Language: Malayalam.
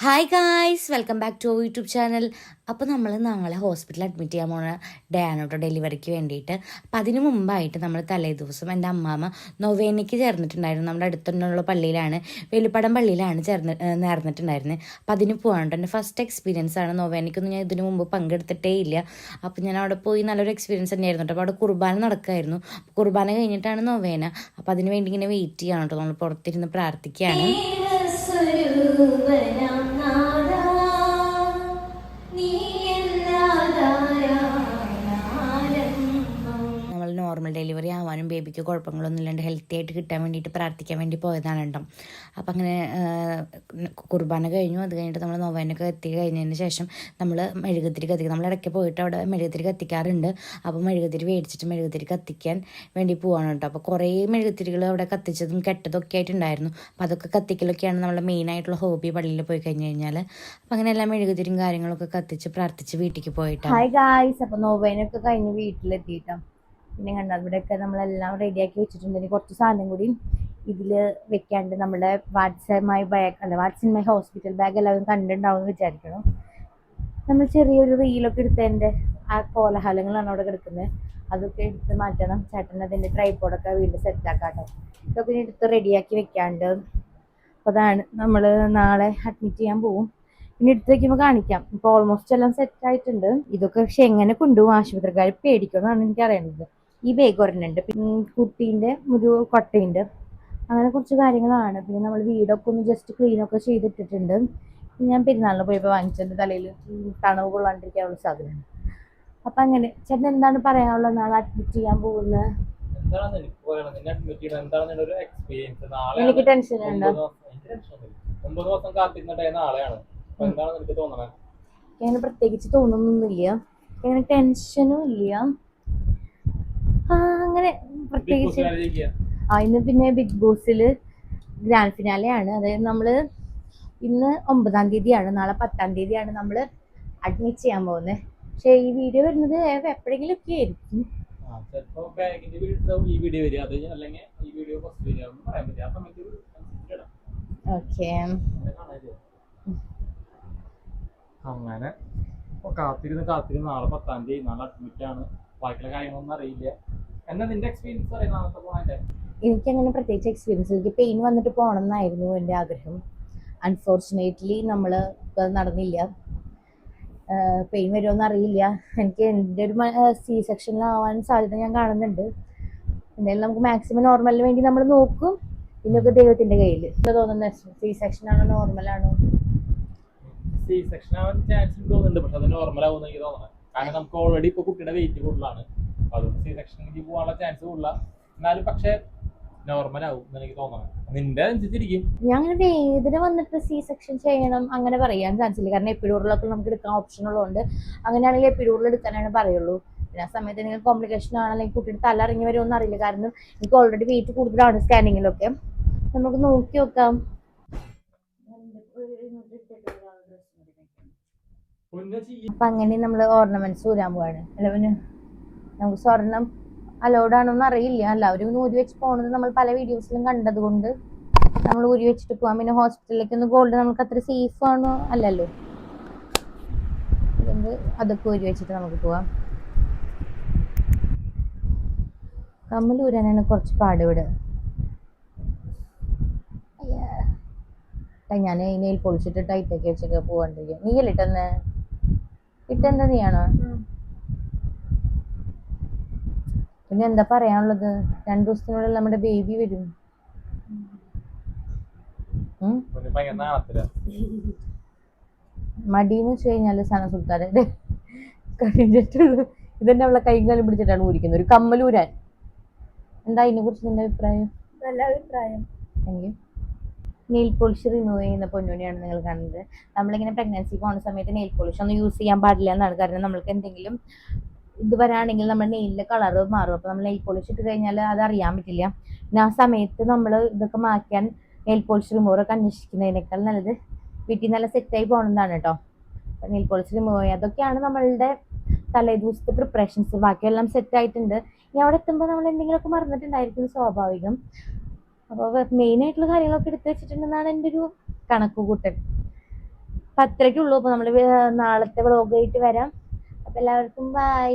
Hi guys welcome back to YouTube channel അപ്പോൾ നമ്മൾ നാളെ ഹോസ്പിറ്റലിൽ അഡ്മിറ്റ് ചെയ്യാൻ പോണ ഡയാനോട്ടോ ഡെലിവറിക്ക് വേണ്ടിയിട്ട്. അപ്പം അതിന് മുമ്പായിട്ട് നമ്മൾ തലേ ദിവസം എന്റെ അമ്മാമ്മ നൊവേനയ്ക്ക് ചേർന്നിട്ടുണ്ടായിരുന്നു. നമ്മുടെ അടുത്തുള്ള പള്ളിയിലാണ് വെളിപ്പടം പള്ളിയിലാണ് ചേർന്ന് നേർന്നിട്ടുണ്ടായിരുന്നത് അപ്പം അതിന് പോകാനുണ്ട് എന്റെ ഫസ്റ്റ് എക്സ്പീരിയൻസ് ആണ് നൊവേനയ്ക്കൊന്നും ഞാൻ ഇതിനു മുമ്പ് പങ്കെടുത്തിട്ടേ ഇല്ല. അപ്പം ഞാൻ അവിടെ പോയി നല്ലൊരു എക്സ്പീരിയൻസ് തന്നെയായിരുന്നു അപ്പോൾ അവിടെ കുർബാന നടക്കുമായിരുന്നു കുർബാന കഴിഞ്ഞിട്ടാണ് നൊവേന. അപ്പോൾ അതിന് വേണ്ടി ഇങ്ങനെ വെയിറ്റ് ചെയ്യണം കേട്ടോ. നമ്മൾ പുറത്തിരുന്ന് പ്രാർത്ഥിക്കുകയാണ്. ബേബിക്ക് കുഴപ്പങ്ങളൊന്നും ഇല്ലാണ്ട് ഹെൽത്തി ആയിട്ട് കിട്ടാൻ വേണ്ടിയിട്ട് പ്രാർത്ഥിക്കാൻ വേണ്ടി പോയതാണ് കേട്ടോ. അപ്പം അങ്ങനെ കുർബാന കഴിഞ്ഞു. അത് കഴിഞ്ഞിട്ട് നമ്മൾ നൊവേനൊക്കെ എത്തി കഴിഞ്ഞതിന് ശേഷം നമ്മൾ മെഴുകുതിരി കത്തിക്കും നമ്മൾ ഇടയ്ക്ക് പോയിട്ട് അവിടെ മെഴുകുതിരി കത്തിക്കാറുണ്ട് അപ്പോൾ മെഴുകുതിരി മേടിച്ചിട്ട് മെഴുകുതിരി കത്തിക്കാൻ വേണ്ടി പോവാണ് കേട്ടോ. അപ്പോൾ കുറേ മെഴുകുതിരികൾ അവിടെ കത്തിച്ചതും കെട്ടതും ഒക്കെ ആയിട്ടുണ്ടായിരുന്നു. അപ്പോൾ അതൊക്കെ കത്തിക്കലൊക്കെയാണ് നമ്മുടെ മെയിൻ ആയിട്ടുള്ള ഹോബി പള്ളിയിൽ പോയി കഴിഞ്ഞ് കഴിഞ്ഞാൽ അപ്പം അങ്ങനെ എല്ലാ മെഴുകുതിരിയും കാര്യങ്ങളൊക്കെ കത്തിച്ച് പ്രാർത്ഥിച്ച് വീട്ടിലേക്ക് പോയിട്ടാണ്. ഹായ് ഗായ്സ് അപ്പോൾ നോവേനൊക്കെ കഴിഞ്ഞ് വീട്ടിലെത്തിയിട്ടോ. പിന്നെ കണ്ട ഇവിടെയൊക്കെ നമ്മളെല്ലാം റെഡിയാക്കി വെച്ചിട്ടുണ്ട്. ഇനി കുറച്ച് സാധനം കൂടി ഇതിൽ വെക്കാണ്ട് നമ്മുടെ വാട്സമായി ബാഗ് അല്ല വാട്സമായി ഹോസ്പിറ്റൽ ബാഗ് എല്ലാവരും കണ്ടിട്ടുണ്ടാവും എന്ന് വിചാരിക്കണം നമ്മൾ ചെറിയൊരു റീലൊക്കെ എടുത്തതിന്റെ ആ കോലാഹലങ്ങളാണ് അവിടെ കിടക്കുന്നത്. അതൊക്കെ എടുത്ത് മാറ്റണം. ചേട്ടൻ അതിന്റെ ട്രൈപ്പോഡൊക്കെ വീണ്ടും സെറ്റാക്കാട്ടോ ഇതൊക്കെ എടുത്ത് റെഡിയാക്കി വെക്കാണ്ട് അപ്പോൾ അതാണ് നമ്മൾ നാളെ അഡ്മിറ്റ് ചെയ്യാൻ പോവും. ഇനി എടുത്ത് വയ്ക്കുമ്പോൾ കാണിക്കാം. ഇപ്പോൾ ഓൾമോസ്റ്റ് എല്ലാം സെറ്റായിട്ടുണ്ട് ഇതൊക്കെ പക്ഷെ എങ്ങനെ കൊണ്ടുപോകും ആശുപത്രിക്കാർ പേടിക്കുമെന്നാണ് എനിക്ക് അറിയുന്നത് ഈ ബേഗ് ഒരെണ്ണുണ്ട് പിന്നെ കുട്ടീന്റെ ഒരു കൊട്ടയുണ്ട്. അങ്ങനെ കുറച്ച് കാര്യങ്ങളാണ്. പിന്നെ നമ്മൾ വീടൊക്കെ ഒന്ന് ജസ്റ്റ് ക്ലീനൊക്കെ ചെയ്തിട്ടിട്ടുണ്ട്. ഞാൻ പെരുന്നാളിന് പോയപ്പോൾ വാങ്ങിച്ചത് തലയിൽ തണവ് കൊള്ളാണ്ടിരിക്കാനുള്ള സാധനമാണ്. അപ്പം അങ്ങനെ. ചേട്ടൻ എന്താണ് പറയാനുള്ളത്? നാളെ അഡ്മിറ്റ് ചെയ്യാൻ പോകുന്നത്. എനിക്ക് ടെൻഷൻ ഉണ്ട് ഒമ്പത് ദിവസം കാത്തിരുന്ന ഡേ നാളെയാണ്. എന്താണ് നിനക്ക് തോന്നണത് അങ്ങനെ പ്രത്യേകിച്ച് തോന്നുന്നൊന്നുമില്ല. അങ്ങനെ ടെൻഷനും ഇല്ല. അങ്ങനെ പ്രത്യേകിച്ച് ആ ഇന്ന് പിന്നെ ബിഗ് ബോസിൽ ഗ്രാൻഡ് ഫിനാലെയാണ് അതായത് നമ്മൾ ഇന്ന് ഒമ്പതാം തീയതിയാണ്. നാളെ പത്താം തീയതിയാണ് നമ്മൾ അഡ്മിറ്റ് ചെയ്യാൻ പോകുന്നത് പക്ഷേ ഈ വീഡിയോ വരുന്നത് എപ്പോഴെങ്കിലും ഒക്കെ ആയിരിക്കും. ചിലപ്പോ ബാഗിന്റെ ഈ വീഡിയോ വരിക. അത് അല്ലെങ്കിൽ ഈ വീഡിയോ ഫസ്റ്റ് വരിക ഒന്നും പറയാൻ പറ്റില്ല. ഓക്കെ? അങ്ങനെ കാത്തിരുന്ന് കാത്തിരുന്ന് നാളെ പത്താം തീയതി. നാളെ അഡ്മിറ്റ് ആണ്. ബാക്കിയുള്ള കാര്യങ്ങളൊന്നും അറിയില്ല. എനിക്കങ്ങനെ പ്രത്യേകിച്ച് എക്സ്പീരിയൻസ് എനിക്ക് പെയിൻ വന്നിട്ട് പോകണം എന്നായിരുന്നു എന്റെ ആഗ്രഹം. അൺഫോർച്ചുനേറ്റ്ലി നമ്മൾ നടന്നില്ല. പെയിൻ വരുമോന്ന് അറിയില്ല. എനിക്ക് എന്റെ ഒരു സി സെക്ഷനിലാവാൻ സാധ്യത ഞാൻ കാണുന്നുണ്ട്. എന്തായാലും നമുക്ക് മാക്സിമം നോർമലിന് വേണ്ടി നമ്മൾ നോക്കും. ഇതിനൊക്കെ ദൈവത്തിന്റെ കയ്യിൽ എന്താ തോന്നുന്നത് സി സെക്ഷൻ ആണോ നോർമൽ ആണോ? സി സെക്ഷൻ ആവാൻ ചാൻസ് തോന്നുന്നുണ്ട്. പക്ഷെ അത് നോർമൽ ആവുമെന്ന് എനിക്ക് തോന്നുന്നത് കാരണം നമുക്ക് ഓൾറെഡി ഇപ്പൊ കുട്ടിയുടെ വെയിറ്റ് കൂടുതലാണ്. അതുകൊണ്ട് സി സെക്ഷനിലേക്ക് പോകാനുള്ള ചാൻസ് ഉള്ള. എന്നാലും പക്ഷെ നോർമൽ ആവും എന്ന് എനിക്ക് തോന്നണം. നിന്റെ അനുസരിച്ചിരിക്കും അങ്ങനെ വേദന വന്നിട്ട് സി സെക്ഷൻ ചെയ്യണം അങ്ങനെ പറയാൻ ചാൻസ് ഇല്ല. കാരണം എപ്പിഡൂറിലൊക്കെ നമുക്ക് എടുക്കാൻ ഓപ്ഷൻ ഉള്ളതുകൊണ്ട് അങ്ങനെയാണെങ്കിൽ എപ്പിഡൂറിൽ എടുക്കാനാണ് പറയുള്ളൂ. പിന്നെ ആ സമയത്ത് എന്തെങ്കിലും കോംപ്ലിക്കേഷൻ ആണ് അല്ലെങ്കിൽ കുട്ടിയുടെ തല ഇറങ്ങി വരുമോ അറിയില്ല. കാരണം എനിക്ക് ഓൾറെഡി വെയിറ്റ് കൂടുതലാണ് സ്കാനിങ്ങിലൊക്കെ നമുക്ക് നോക്കി നോക്കാം. അപ്പൊ അങ്ങനെ നമ്മൾ ഓർണമെന്റ്സ് ഊരാൻ പോവാണ്. അല്ല പിന്നെ? നമുക്ക് സ്വർണം അലൗഡ് ആണോന്ന് അറിയില്ല. എല്ലാവരും ഊരി വെച്ച് പോകുന്നത് നമ്മൾ പല വീഡിയോസിലും കണ്ടത് കൊണ്ട് നമ്മൾ ഊരി വെച്ചിട്ട് പോവാം. പിന്നെ ഹോസ്പിറ്റലിലേക്ക് ഒന്ന് ഗോൾഡ് നമുക്ക് അത്ര സേഫ് ആണോ? അല്ലല്ലോ. അതുകൊണ്ട് അതൊക്കെ ഊരി വെച്ചിട്ട് നമുക്ക് പോവാം. കമ്മൽ ഊരാനാണ് കുറച്ച് പാടിവിടെ ഞാൻ നെയിൽ പൊളിച്ചിട്ട് ടൈറ്റൊക്കെ വെച്ചൊക്കെ പോവാണ്ടിരിക്കും നീ അല്ലേ ഇട്ടെന്ന്? ഇട്ടെന്താ നീയാണോ? പിന്നെ എന്താ പറയാനുള്ളത്? രണ്ടു ദിവസത്തിനുള്ളിൽ നമ്മുടെ ബേബി വരും. മടിയെന്ന് വെച്ച് കഴിഞ്ഞാൽ സന സുൽത്താനെ കഴിഞ്ഞിട്ടുള്ളൂ ഇതന്നെ അവളെ കൈ കാലം പിടിച്ചിട്ടാണ് ഊരിക്കുന്നത്. ഒരു കമ്മലൂരാൻ എന്താ ഇതിനെ കുറിച്ച് നിന്റെ അഭിപ്രായം? നല്ല അഭിപ്രായം. താങ്ക് നെയിൽ പോളിഷ് റിമൂവ് ചെയ്യുന്ന പൊന്നുവിനെയാണ് നിങ്ങൾ കാണുന്നത്. നമ്മളിങ്ങനെ പ്രഗ്നൻസി പോകുന്ന സമയത്ത് നെയിൽ പോളിഷ് ഒന്നും യൂസ് ചെയ്യാൻ പാടില്ല എന്നാണ്. കാരണം നമ്മൾക്ക് എന്തെങ്കിലും ഇത് വരാണെങ്കിൽ നമ്മുടെ നെയിലിന്റെ കളറ് മാറും. അപ്പോൾ നമ്മൾ നെയിൽ പോളിഷ് ഇട്ട് കഴിഞ്ഞാൽ അത് അറിയാൻ പറ്റില്ല. പിന്നെ ആ സമയത്ത് നമ്മൾ ഇതൊക്കെ മാറ്റാൻ നെയിൽ പോളിഷ് റിമൂവറൊക്കെ അന്വേഷിക്കുന്നതിനേക്കാൾ നല്ലത് വീട്ടിൽ നല്ല സെറ്റായി പോകണമെന്നാണ് കേട്ടോ നെയിൽ പോളിഷ് റിമൂവ് ചെയ്യുക അതൊക്കെയാണ് നമ്മളുടെ തലേ ദിവസത്തെ പ്രിപ്പറേഷൻസ് ബാക്കിയെല്ലാം സെറ്റ് ആയിട്ടുണ്ട്. ഇനി അവിടെ എത്തുമ്പോൾ നമ്മൾ എന്തെങ്കിലുമൊക്കെ മറന്നിട്ടുണ്ടായിരിക്കും സ്വാഭാവികം. അപ്പോൾ മെയിൻ ആയിട്ടുള്ള കാര്യങ്ങളൊക്കെ എടുത്തു വെച്ചിട്ടുണ്ടെന്നാണ് എന്റെ ഒരു കണക്ക് കൂട്ടൽ. അപ്പം അത്രയ്ക്കുള്ളൂ അപ്പോൾ നമ്മൾ നാളത്തെ വ്ളോഗായിട്ട് വരാം. എല്ലാവർക്കും ബൈ